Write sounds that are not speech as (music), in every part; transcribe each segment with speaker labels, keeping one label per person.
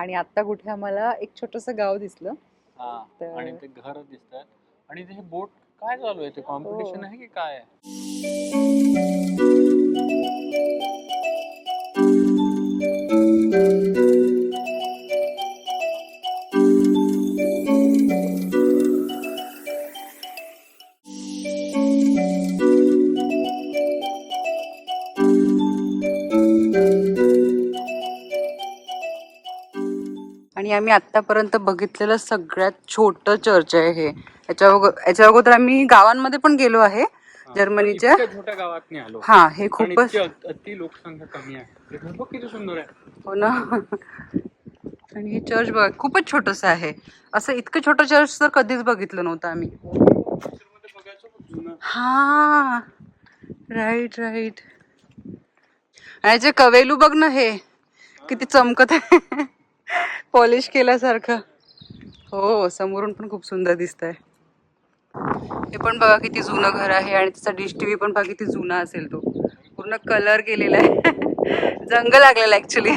Speaker 1: आणि आता कुठे आम्हाला एक छोटस गाव दिसलं.
Speaker 2: हा
Speaker 1: तर-
Speaker 2: आणि ते घर दिसतात. आणि ते बोट काय चालू आहे? ते कॉम्पिटिशन
Speaker 1: हो.
Speaker 2: आहे की काय? आहे
Speaker 1: आम्ही आतापर्यंत बघितलेलं सगळ्यात छोटं चर्च आहे हे. याच्या अगो- याच्या अगोदर आम्ही गावांमध्ये पण गेलो आहे जर्मनीच्या-
Speaker 2: इतक्या छोट्या गावात नाही आलो.
Speaker 1: हा हे खूपच
Speaker 2: अति लोकसंख्या कमी आहे. ते घर बघ किती सुंदर आहे.
Speaker 1: हो ना. आणि हे चर्च बघा खूपच छोटस आहे. असं इतकं छोटं चर्च तर कधीच बघितलं नव्हतं आम्ही. हा राईट राईट आणि जे कवेलू बघ ना हे किती चमकत आहे. पॉलिश केल्यासारखं. हो समोरून पण खूप सुंदर दिसत आहे हे पण बघा किती जुनं घर आहे आणि त्याचा डिश टीव्ही पण बघा किती जुना असेल तो. पूर्ण कलर केलेला आहे. जंग लागलेला ऍक्च्युली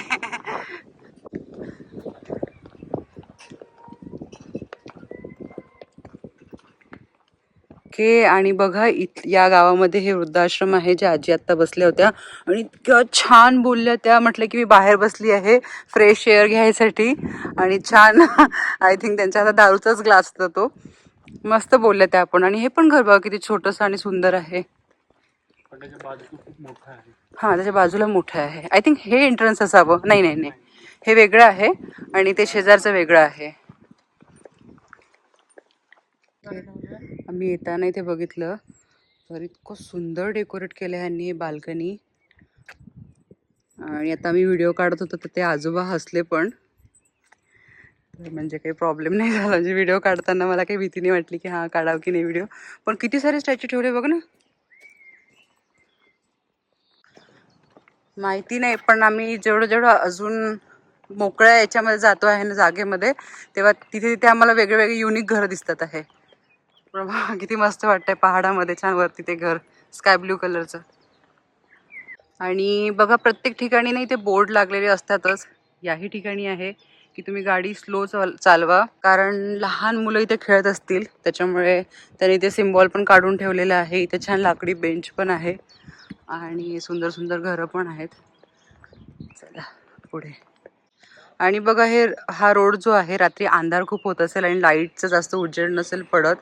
Speaker 1: ओके. आणि बघा इत या गावामध्ये हे वृद्धाश्रम आहे जे आजी आत्ता बसल्या होत्या. आणि इतक्या छान बोलल्या त्या. म्हटलं की मी बाहेर बसली आहे फ्रेश एअर घ्यायसाठी. आणि छान (laughs) आय थिंक त्यांच्या हातात दारूचाच ग्लास होता तो. मस्त बोलल्या त्या आपण. आणि हे पण घर बघा किती छोटंसं आणि सुंदर आहे. हां त्याच्या बाजूला मोठं आहे. आय थिंक हे एंट्रन्स असावं. नाही नाही नाही. हे वेगळं आहे आणि ते शेजारचं वेगळं आहे. आम्ही येताना इथे बघितलं तर इतकं सुंदर डेकोरेट केलं आहे ह्यांनी बाल्कनी. आणि आता आम्ही व्हिडिओ काढत होतो तर ते आजोबा हसले पण. तर म्हणजे काही प्रॉब्लेम नाही झाला. म्हणजे व्हिडिओ काढताना मला काही भीती नाही वाटली की हां काढावं की नाही व्हिडिओ. पण किती सारे स्टॅच्यू ठेवले बघ ना. माहिती नाही पण आम्ही जेवढं जेवढं अजून मोकळ्या याच्यामध्ये जातो आहे ना जागेमध्ये तेव्हा तिथे तिथे आम्हाला वेगळे वेगळे युनिक घरं दिसतात आहे. प्रभा (laughs) किती मस्त वाटतंय पहाडामध्ये छान वरती ते घर स्काय ब्ल्यू कलरचं आणि बघा प्रत्येक ठिकाणी नाही ते बोर्ड लागलेले असतातच. याही ठिकाणी आहे की तुम्ही गाडी स्लो चाल चालवा. कारण लहान मुलं इथे खेळत असतील त्याच्यामुळे त्यांनी ते सिम्बॉल पण काढून ठेवलेलं आहे. इथे छान लाकडी बेंच पण आहे. आणि सुंदर सुंदर घरं पण आहेत. चला पुढे. आणि बघा हे हा रोड जो आहे रात्री अंधार खूप होत असेल आणि लाईटचं जास्त उजेड नसेल पडत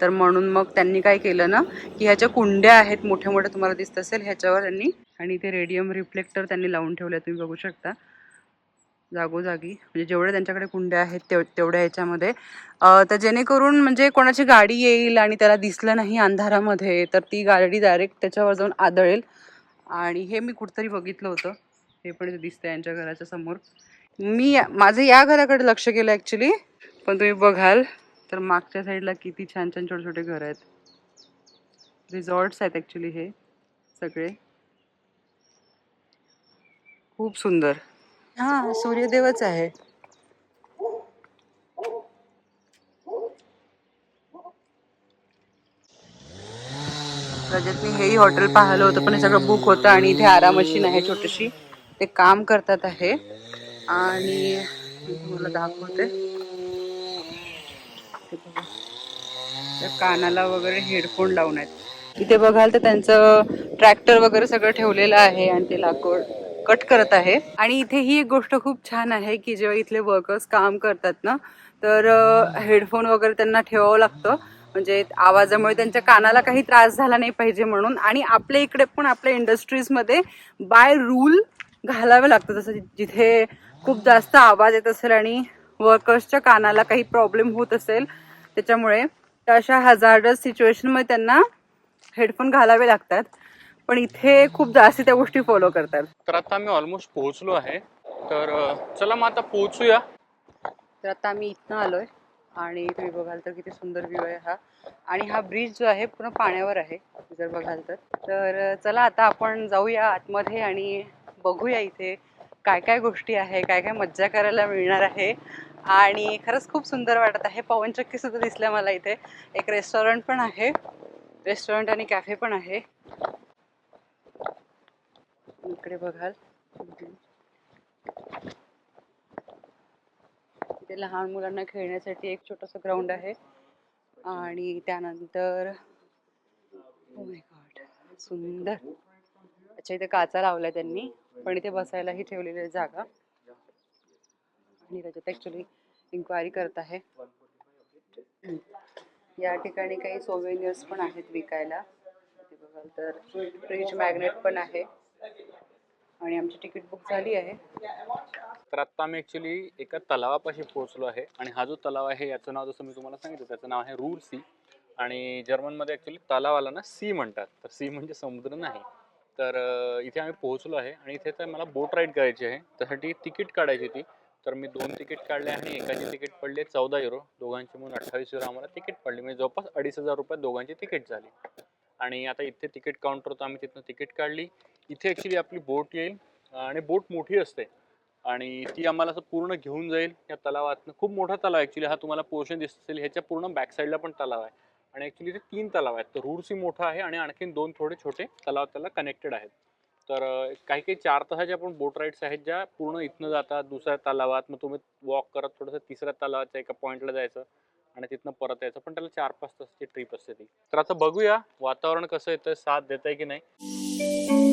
Speaker 1: तर म्हणून मग त्यांनी काय केलं ना की ह्याच्या कुंड्या आहेत मोठ्या मोठ्या तुम्हाला दिसत असेल ह्याच्यावर त्यांनी आणि ते रेडियम रिफ्लेक्टर त्यांनी लावून ठेवले तुम्ही बघू शकता. जागोजागी म्हणजे जेवढे त्यांच्याकडे कुंड्या आहेत तेव तेवढ्या ह्याच्यामध्ये. तर जेणेकरून म्हणजे कोणाची गाडी येईल आणि त्याला दिसलं नाही अंधारामध्ये तर ती गाडी डायरेक्ट त्याच्यावर जाऊन आदळेल. आणि हे मी कुठंतरी बघितलं होतं. हे पण दिसतं यांच्या घराच्या समोर. मी माझं या घराकडे लक्ष केलं ॲक्च्युली पण तुम्ही बघाल तर मागच्या साईडला किती छान छान छोटे छोटे घर आहेत. रिसॉर्ट्स आहेत ॲक्च्युली हे सगळे. खूप सुंदर. हा सूर्यदेवच आहे. रजतनी हेही हॉटेल पाहिलं होतं पण हे सगळं बुक होतं आणि इथे आराम मशीन आहे छोटीशी. ते काम करतात आहे. आणि तुम्हाला दाखवते. कानाला वगैरे हेडफोन लावून आहेत. इथे बघाल तर त्यांचं ट्रॅक्टर वगैरे सगळं ठेवलेलं आहे आणि ते लाकूड कट करत आहे. आणि इथे ही एक गोष्ट खूप छान आहे की जेव्हा इथले वर्कर्स काम करतात ना तर हेडफोन वगैरे त्यांना ठेवावं लागतं. म्हणजे आवाजामुळे त्यांच्या कानाला काही त्रास झाला नाही पाहिजे म्हणून. आणि आपल्या इकडे पण आपल्या इंडस्ट्रीजमध्ये बाय रूल घालावे लागतं. जसं जिथे खूप जास्त आवाज येत असेल आणि वर्कर्सच्या कानाला काही प्रॉब्लेम होत असेल त्याच्यामुळे तर अशा हजार्डस सिच्युएशनमध्ये त्यांना हेडफोन घालावे लागतात. पण इथे खूप जास्त त्या गोष्टी फॉलो करतात.
Speaker 2: तर आता आम्ही ऑलमोस्ट पोहोचलो आहे. तर चला मग आता पोहोचूया.
Speaker 1: तर आता आम्ही इथनं आलोय आणि तुम्ही बघाल तर किती सुंदर व्ह्यू आहे हा. आणि हा ब्रिज जो आहे पूर्ण पाण्यावर आहे जर बघाल तर. तर चला आता आपण जाऊया आतमध्ये आणि बघूया इथे काय काय गोष्टी आहे काय काय मज्जा करायला मिळणार आहे? आणि खरंच खूप सुंदर वाटत आहे. पवनचक्की सुद्धा दिसल्या मला इथे. एक रेस्टॉरंट पण आहे. रेस्टॉरंट आणि कॅफे पण आहे. इकडे बघाल. इथे लहान मुलांना खेळण्यासाठी एक छोटंसं ग्राउंड आहे. आणि त्यानंतर oh सुंदर. अच्छा इथे काचा लावलाय त्यांनी. पण इथे बसायलाही ठेवलेली आहे जागा. आणि त्याच्यात ऍक्च्युली इन्क्वायरी करत आहे. या ठिकाणी काही सोवेनियर्स पण आहेत विकायला. बघाल तर फ्रीज मॅग्नेट पण आहे. आणि आमची तिकीट बुक झाली आहे.
Speaker 2: तर आत्ता आम्ही ॲक्च्युली एका तलावापाशी पोहोचलो आहे. आणि हा जो तलाव आहे याचं नाव जसं मी तुम्हाला सांगितलं त्याचं नाव आहे रूर सी आणि जर्मनमध्ये ॲक्च्युली तलावाला ना सी म्हणतात. तर सी म्हणजे समुद्र नाही. तर इथे आम्ही पोहोचलो आहे आणि इथे तर मला बोट राईड करायची आहे. त्यासाठी तिकीट काढायची होती. तर मी दोन तिकीट काढले आणि एकाची तिकीट पडली चौदा युरो दोघांची म्हणून अठ्ठावीस युरो आम्हाला तिकीट पडली. म्हणजे जवळपास अडीच हजार रुपयात दोघांची तिकीट झाली. आणि आता इथे तिकीट काउंटर होतं. आम्ही तिथनं तिकीट काढली. इथे ॲक्च्युली आपली बोट येईल आणि बोट मोठी असते. आणि ती आम्हाला असं पूर्ण घेऊन जाईल. या तलावातनं. खूप मोठा तलाव ॲक्च्युली हा तुम्हाला पोर्शन दिसत असेल. ह्याच्या पूर्ण बॅक साईडला पण तलाव आहे. आणि ॲक्च्युली ते तीन तलाव आहेत. तर रूरसी मोठा आहे आणि आणखीन दोन थोडे छोटे तलाव त्याला कनेक्टेड आहेत. तर काही काही चार तासाच्या पण बोट राईड्स आहेत ज्या पूर्ण इथनं जातात दुसऱ्या तलावात. मग तुम्ही वॉक करत थोडंसं तिसऱ्या तलावाच्या एका पॉईंटला जायचं आणि तिथनं परत यायचं. पण त्याला चार पाच तासाची ट्रिप असते ती. तर आता बघूया वातावरण कसं येतं साथ देत आहे की नाही.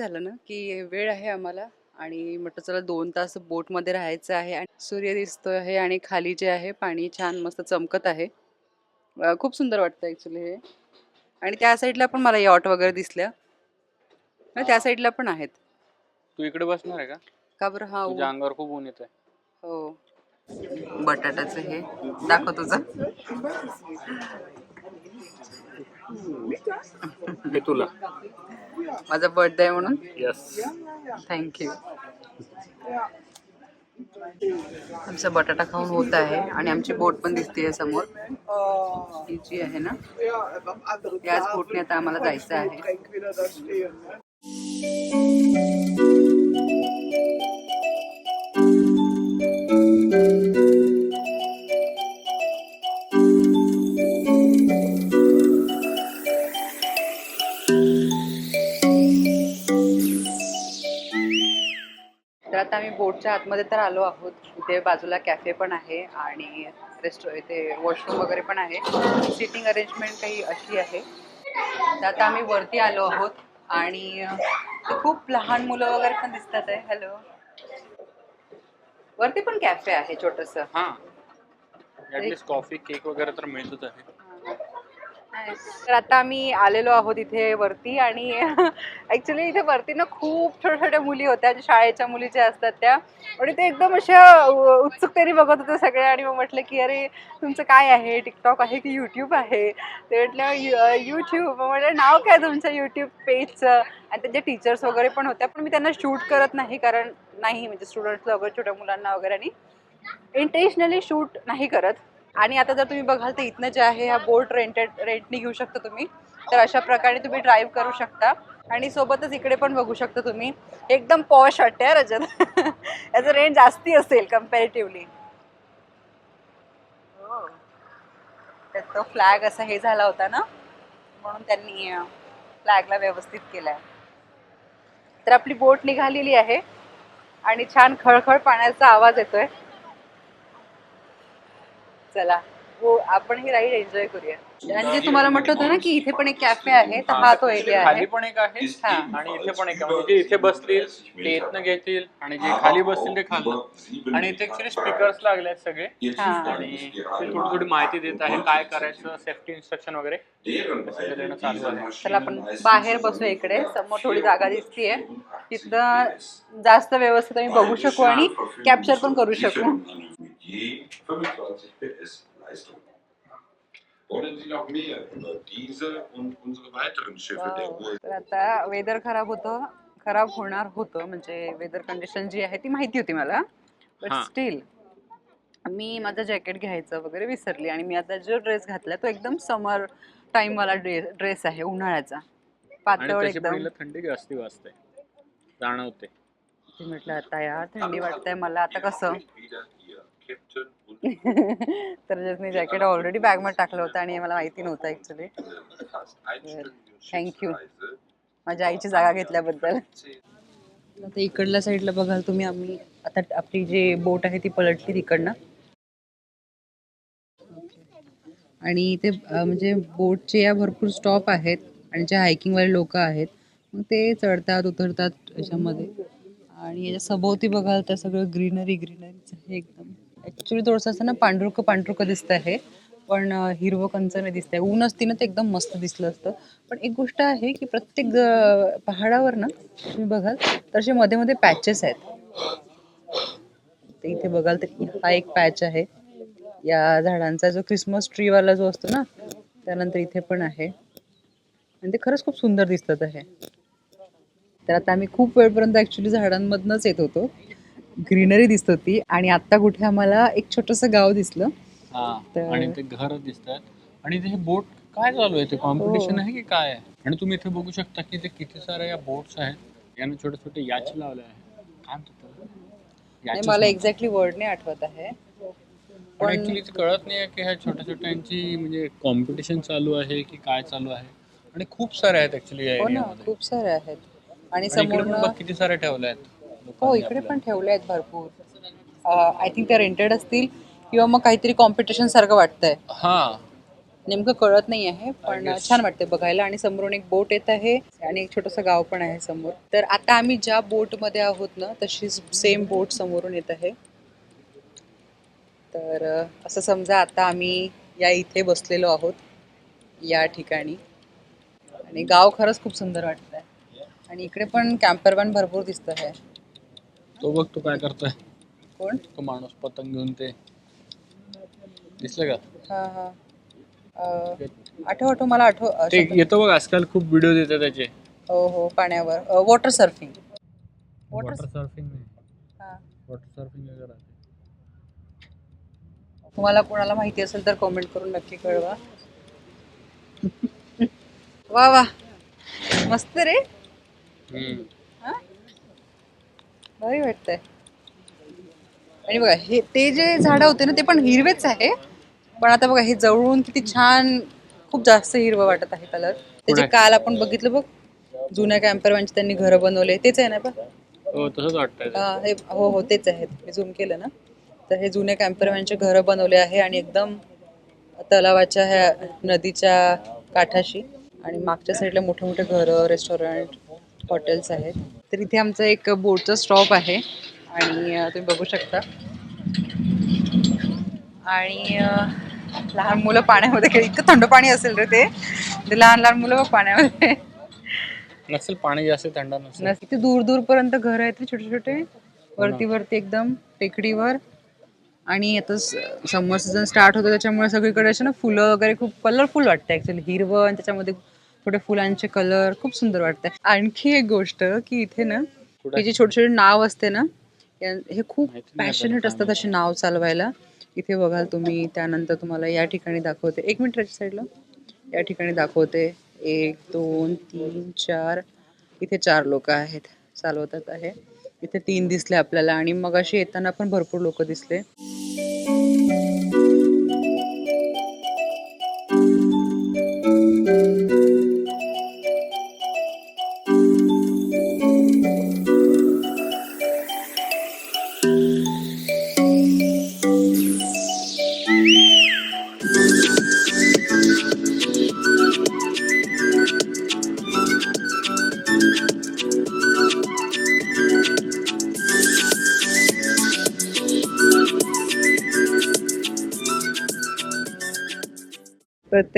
Speaker 1: झालं ना की वेळ आहे आम्हाला आणि म्हटलं चला दोन तास बोटमध्ये राहायचं आहे आणि सूर्य दिसतोय आहे आणि खाली जे आहे पाणी छान मस्त चमकत आहे. खूप सुंदर वाटतं ॲक्च्युली हे. आणि त्या साईडला पण मला यॉट वगैरे दिसल्या. त्या साईडला पण आहेत.
Speaker 2: तू इकडे बसणार आहे का?
Speaker 1: का बरं? हा
Speaker 2: तुझ्या अंगावर खूप ऊन येत आहे
Speaker 1: हो. बटाट्याचं हे. दाखव तुझं.
Speaker 2: तुला
Speaker 1: माझा बर्थडे आहे म्हणून
Speaker 2: यस
Speaker 1: थँक्यू आमचा बटाटा खाऊन होत आहे आणि आमची बोट पण दिसते समोर. ही जी आहे ना याच बोटने आता आम्हाला जायचं आहे. बोटच्या आतमध्ये तर आलो आहोत. इथे बाजूला कॅफे पण आहे आणि रेस्टो इथे वॉशरूम वगैरे पण आहे. सिटिंग अरेंजमेंट काही अशी आहे. तर आता आम्ही वरती आलो आहोत आणि खूप लहान मुलं वगैरे पण दिसतात आहे. हॅलो वरती पण कॅफे आहे छोटस.
Speaker 2: हां. कॉफी केक वगैरे तर मिळतच आहे.
Speaker 1: तर आता आम्ही आलेलो आहोत इथे वरती आणि (laughs) ऍक्च्युली इथे वरती ना खूप छोट्या छोट्या मुली होत्या शाळेच्या मुली ज्या असतात त्या. आणि ते एकदम अशा उत्सुकतेने बघत होते सगळे आणि मग म्हटलं की अरे तुमचं काय आहे? टिकटॉक आहे की यूट्यूब आहे? ते म्हटलं यूट्यूब म्हटलं नाव काय तुमचं यूट्यूब पेजचं? आणि त्यांच्या टीचर्स वगैरे पण होत्या पण मी त्यांना शूट करत नाही कारण नाही म्हणजे स्टुडंट्सला वगैरे छोट्या मुलांना वगैरे आणि इंटेन्शनली शूट नाही करत. आणि आता जर तुम्ही बघाल तर इथनं जे आहे हा बोट रेंटेड रेंटनी घेऊ शकता तुम्ही. तर अशा प्रकारे तुम्ही ड्राईव्ह करू शकता. आणि सोबतच इकडे पण बघू शकता तुम्ही. एकदम पॉश वाटते हा रजत. (laughs) याचं रेंट जास्ती असेल कम्पॅरेटिव्हली त्यात तो फ्लॅग असा हे झाला होता ना? म्हणून त्यांनी फ्लॅगला व्यवस्थित केलाय. तर आपली बोट निघालेली आहे. आणि छान खळखळ पाण्याचा आवाज येतोय. चला. हो आपण ही राईड एन्जॉय करूया. आणि जे तुम्हाला म्हटलं होतं ना की इथे पण एक कॅफे आहे तर हा तो एरिया
Speaker 2: खाली
Speaker 1: आहे.
Speaker 2: पण एक आहे
Speaker 1: हा.
Speaker 2: आणि इथे पण एक आहे. म्हणजे इथे बसतील ते इथनं घेतील आणि जे खाली बसतील ते खाल्लं आणि इथे ऍक्च्युली स्पीकर्स लागले आहेत सगळे.
Speaker 1: हा.
Speaker 2: आणि ते थोडी थोडी माहिती देत आहे काय करायचं सेफ्टी इन्स्ट्रक्शन वगैरे. चालू
Speaker 1: आपण बाहेर बसूया इकडे. समोर थोडी जागा दिसतीये. तिथं जास्त व्यवस्थित आम्ही बघू शकू आणि कॅप्चर पण करू शकू.
Speaker 3: Je 25 PS Leistung. Wollen Sie noch mehr über diese und unsere weiteren Schiffe der Ruhr
Speaker 1: तर आता वेदर खराब होतं. खराब होणार होतं. म्हणजे वेदर कंडिशन जी आहे ती माहिती होती मला. बट
Speaker 2: हा.
Speaker 1: स्टील मी माझं जॅकेट घ्यायचं वगैरे विसरली आणि मी आता जो ड्रेस घातला तो एकदम समर टाईमवाला ड्रेस ड्रेस आहे उन्हाळ्याचा. पातळ एकदम.
Speaker 2: थंडी जास्ती वाजते. जाणवते.
Speaker 1: ते म्हटलं आता यार थंडी वाटतंय मला आता कसं?
Speaker 3: Wieder (laughs)
Speaker 1: तर जसने जॅकेट ऑलरेडी बॅगमध्ये टाकलं होतं आणि हे मला माहिती नव्हतं actually
Speaker 3: einstündigen
Speaker 1: Thank you.
Speaker 3: Schiffsreise
Speaker 1: माझ्या आईची जागा घेतल्याबद्दल. आता इकडल्या साईडला बघाल तुम्ही आम्ही आता आपली जी बोट आहे ती पलटली तिकडनं. आणि इथे म्हणजे बोटचे या भरपूर स्टॉप आहेत आणि जे हायकिंगवाले लोक आहेत मग ते चढतात उतरतात याच्यामध्ये. आणि याच्या सभोवती बघाल तर सगळं ग्रीनरी ग्रीनरीच आहे एकदम. ॲक्च्युली थोडंसं असं ना पांढरुकं पांढरुकं दिसतं आहे पण हिरवं कंच नाही दिसतंय. ऊन असती ना ते एकदम मस्त दिसलं असतं. पण एक गोष्ट आहे की प्रत्येक पहाडावर ना तुम्ही बघाल तर असे मध्ये मध्ये पॅचेस आहेत. ते इथे बघाल तर हा एक पॅच आहे. या झाडांचा जो क्रिसमस ट्रीवाला जो असतो ना त्यानंतर इथे पण आहे. आणि ते खरंच खूप सुंदर दिसतात आहे. तर आता आम्ही खूप वेळपर्यंत ॲक्च्युली झाडांमधनच येत होतो. ग्रीनरी दिसत होती आणि आता कुठे आम्हाला एक छोटंसं गाव दिसलं.
Speaker 2: आणि ते घर दिसतात. आणि ते हे बोट काय चालू आहे? ते कॉम्पिटिशन
Speaker 1: हो.
Speaker 2: आहे की काय? आहे आणि तुम्ही इथे बघू शकता की ते किती साऱ्या या बोट्स आहेत. यांना छोटे छोटे याच लावले आहे काय म्हणतात
Speaker 1: मला? एक्झॅक्टली वर्ड नाही आठवत आहे.
Speaker 2: पण ऍक्च्युली ते कळत नाही की ह्या छोट्या छोट्यांची म्हणजे कॉम्पिटिशन चालू आहे की काय चालू आहे. आणि खूप सारे आहेत ऍक्च्युली
Speaker 1: हो खूप सारे आहेत. आणि समोर
Speaker 2: किती सारे ठेवले आहेत.
Speaker 1: हो इकडे. पण ठेवले आहेत भरपूर. आय थिंक ते रेंटेड असतील किंवा मग काहीतरी कॉम्पिटिशन सारखं वाटतंय.
Speaker 2: हा.
Speaker 1: नेमकं कळत नाही आहे पण. छान वाटते बघायला आणि समोरून एक बोट येत आहे आणि एक छोटंसं गाव पण आहे समोर. तर आता आम्ही ज्या बोटमध्ये आहोत ना तशीच सेम बोट समोरून येत आहे. तर असं समजा आता आम्ही या इथे बसलेलो आहोत या ठिकाणी. आणि गाव खरंच खूप सुंदर वाटत आहे आणि इकडे पण कॅम्पर पण भरपूर दिसत आहे
Speaker 2: तो बघ तो काय करतोय.
Speaker 1: कोण?
Speaker 2: तो माणूस पतंग घेऊन ते. दिसलं का?
Speaker 1: हा हा. अं, आठव आठव मला आठव. अं,
Speaker 2: ते
Speaker 1: शब्द-
Speaker 2: येतो बघ आजकाल खूप व्हिडिओ येतात त्याचे.
Speaker 1: हो हो पाण्यावर. वॉटर सर्फिंग
Speaker 2: वॉटर सर्फिंग
Speaker 1: हा.
Speaker 2: वॉटर सर्फिंग वगैरे
Speaker 1: तुम्हाला कोणाला माहिती असेल तर कॉमेंट करून नक्की कळवा. (laughs) वा वा. मस्त रे. हा? भारी वाटतंय. आणि बघा हे ते जे झाडं होते ना ते पण हिरवेच आहे. पण आता बघा हे जवळून किती छान खूप जास्त हिरवं वाटत आहे कलर त्याचे? काल आपण बघितलं बघ जुन्या कॅम्परवॅनचे त्यांनी घरं बनवले तेच आहे ना बघ
Speaker 2: हो.
Speaker 1: हा, हे हो हो तेच आहेत मी झूम केलं ना. तर हे जुने कॅम्परमॅनचे घरं बनवले आहे आणि एकदम तलावाच्या ह्या नदीच्या काठाशी आणि मागच्या साईडला मोठे मोठे घरं रेस्टॉरंट हॉटेल्स आहेत. तर इथे आमचं एक बोटचा स्टॉप आहे. आणि तुम्ही बघू शकता. आणि लहान मुलं पाण्यामध्ये इतकं थंड पाणी असेल रे ते. लहान लहान मुलं पाण्यामध्ये.
Speaker 2: नसेल पाणी जास्त थंड नसेल.
Speaker 1: नस- किती दूर दूर पर्यंत घर आहेत छोटे छोटे. वरती वरती एकदम टेकडीवर. आणि आता समर सीझन स्टार्ट होतो त्याच्यामुळे सगळीकडे असे ना फुलं वगैरे खूप कलरफुल वाटतं ऍक्च्युली हिरवं आणि त्याच्यामध्ये थोडे फुलांचे कलर खूप सुंदर वाटतंय. आणखी एक गोष्ट की इथे ना? ही जी छोटी छोटी नाव असते ना हे खूप पॅशनेट असतात अशी नाव चालवायला. इथे बघाल तुम्ही त्यानंतर तुम्हाला या ठिकाणी दाखवते. एक मिनिट याच्या साईडला या ठिकाणी दाखवते. एक दोन तीन चार. इथे चार लोक आहेत चालवतात आहे. इथे तीन दिसले आपल्याला आणि मग अशी येताना पण भरपूर लोक दिसले.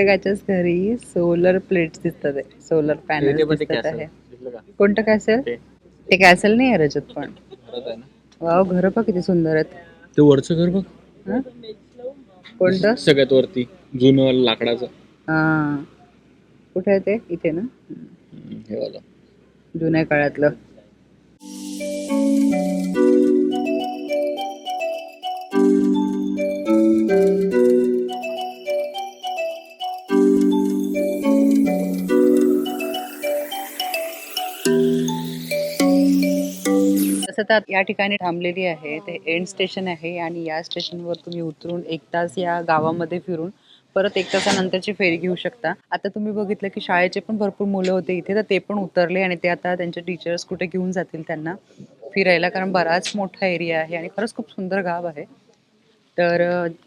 Speaker 1: प्रत्येकाच्याच घरी सोलर प्लेट्स दिसतात सोलर पॅनल दिसतात. आहे. कोणतं कॅसल
Speaker 2: ते.
Speaker 1: कॅसल नाही आहे रजत पण.
Speaker 2: आहे
Speaker 1: वाव घर पण किती सुंदर आहेत.
Speaker 2: ते वरचं घर बघ?
Speaker 1: कोणतं?
Speaker 2: सगळ्यात वरती जुनं लाकडाचं.
Speaker 1: हा. कुठे आहे ते? इथे ना?
Speaker 2: हे
Speaker 1: जुन्या काळातलं. तसं तर या ठिकाणी थांबलेली आहे. ते एंड स्टेशन आहे आणि या स्टेशनवर तुम्ही उतरून एक तास या गावामध्ये फिरून परत एक तासानंतरची फेरी घेऊ शकता. आता तुम्ही बघितलं की शाळेचे पण भरपूर मुलं होते इथे तर ते पण उतरले आणि ते आता त्यांचे टीचर्स कुठे घेऊन जातील त्यांना फिरायला कारण बराच मोठा एरिया आहे आणि खरंच खूप सुंदर गाव आहे. तर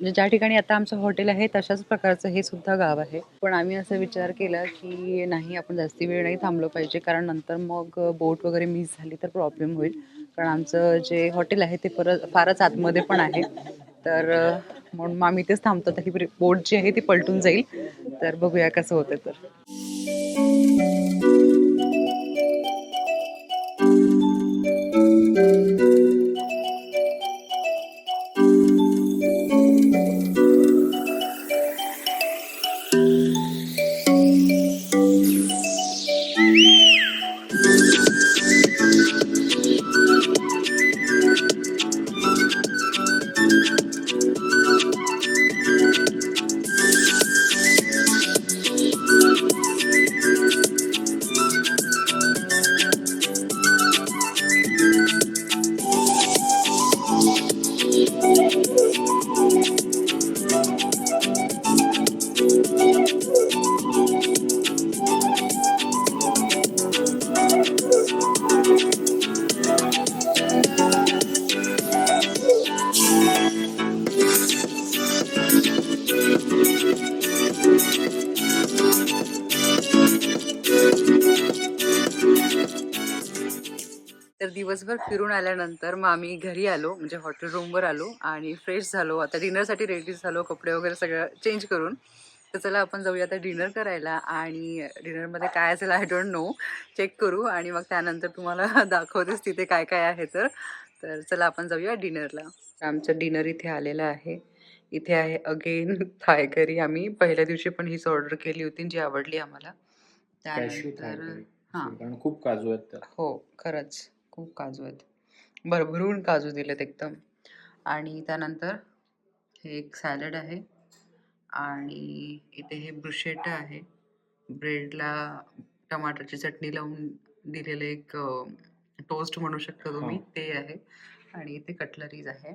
Speaker 1: ज्या ठिकाणी आता आमचं हॉटेल आहे तशाच प्रकारचं हे सुद्धा गाव आहे. पण आम्ही असं विचार केला की नाही आपण जास्ती वेळ नाही थांबलो पाहिजे कारण नंतर मग बोट वगैरे मिस झाली तर प्रॉब्लेम होईल. कारण आमचं जे हॉटेल आहे ते परत फारच आतमध्ये पण आहे. तर म्हणून मग आम्ही इथेच थांबतो. ही बोट जी आहे ती पलटून जाईल. तर बघूया कसं होतं तर. दिवसभर फिरून आल्यानंतर मग आम्ही घरी आलो म्हणजे हॉटेल रूमवर आलो आणि फ्रेश झालो. आता डिनरसाठी रेडी झालो कपडे वगैरे सगळं चेंज करून. तर चला आपण जाऊया आता डिनर करायला आणि डिनरमध्ये काय असेल आय डोंट नो चेक करू आणि मग त्यानंतर तुम्हाला (laughs) दाखवतेच तिथे काय काय आहे तर. तर चला आपण जाऊया डिनरला आमचं डिनर इथे आलेलं आहे. इथे आहे अगेन थाय करी आम्ही पहिल्या दिवशी पण हीच ऑर्डर केली होती जी आवडली आम्हाला. त्यानंतर हां.
Speaker 2: खूप काजू आहेत
Speaker 1: हो खरंच. खूप काजू आहेत. भरभरून काजू दिलेत एकदम. आणि त्यानंतर हे एक सॅलड आहे आणि इथे हे ब्रुशेटा आहे. ब्रेडला टमाटरची चटणी लावून दिलेलं एक टोस्ट म्हणू शकता तुम्ही
Speaker 2: हो.
Speaker 1: ते आहे. आणि इथे कटलरीज आहे.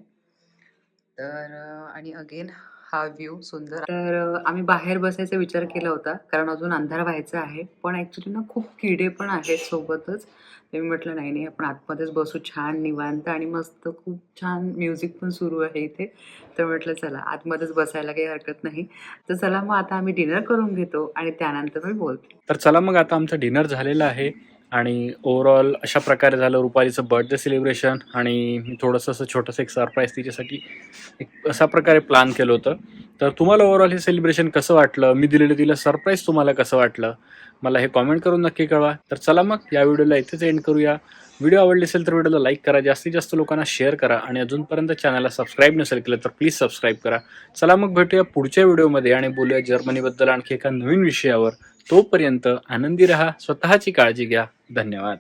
Speaker 1: तर आणि अगेन हा व्ह्यू सुंदर तर आम्ही बाहेर बसायचा विचार केला होता कारण अजून अंधार व्हायचा आहे. पण ॲक्च्युली ना खूप किडे पण आहेत सोबतच. मी म्हटलं नाही नाही आपण आतमध्येच बसू छान निवांत आणि मस्त खूप छान म्युझिक पण सुरू आहे इथे. तर म्हटलं चला आतमध्येच बसायला काही हरकत नाही. तर चला मग आता आम्ही डिनर करून घेतो आणि त्यानंतर मी बोलते.
Speaker 2: तर चला मग आता आमचं डिनर झालेलं आहे. आणि ओव्हरऑल अशा प्रकारे झालं रुपालीचं बर्थडे सेलिब्रेशन आणि मी थोडंसं असं छोटंसं एक सरप्राईज तिच्यासाठी एक अशा प्रकारे प्लॅन केलं होतं. तर तुम्हाला ओव्हरऑल हे सेलिब्रेशन कसं वाटलं? मी दिलेलं तिला सरप्राईज तुम्हाला कसं वाटलं? मला हे कॉमेंट करून नक्की कळवा. तर चला मग या व्हिडिओला इथेच एंड करूया. व्हिडिओ आवडली असेल तर व्हिडिओला लाईक करा. जास्तीत जास्त लोकांना शेअर करा. आणि अजूनपर्यंत चॅनलला सबस्क्राईब नसेल केलं तर प्लीज सबस्क्राईब करा. चला मग भेटूया पुढच्या व्हिडिओमध्ये आणि बोलूया जर्मनीबद्दल आणखी एका नवीन विषयावर. तोपर्यंत आनंदी रहा स्वतःची काळजी घ्या. धन्यवाद.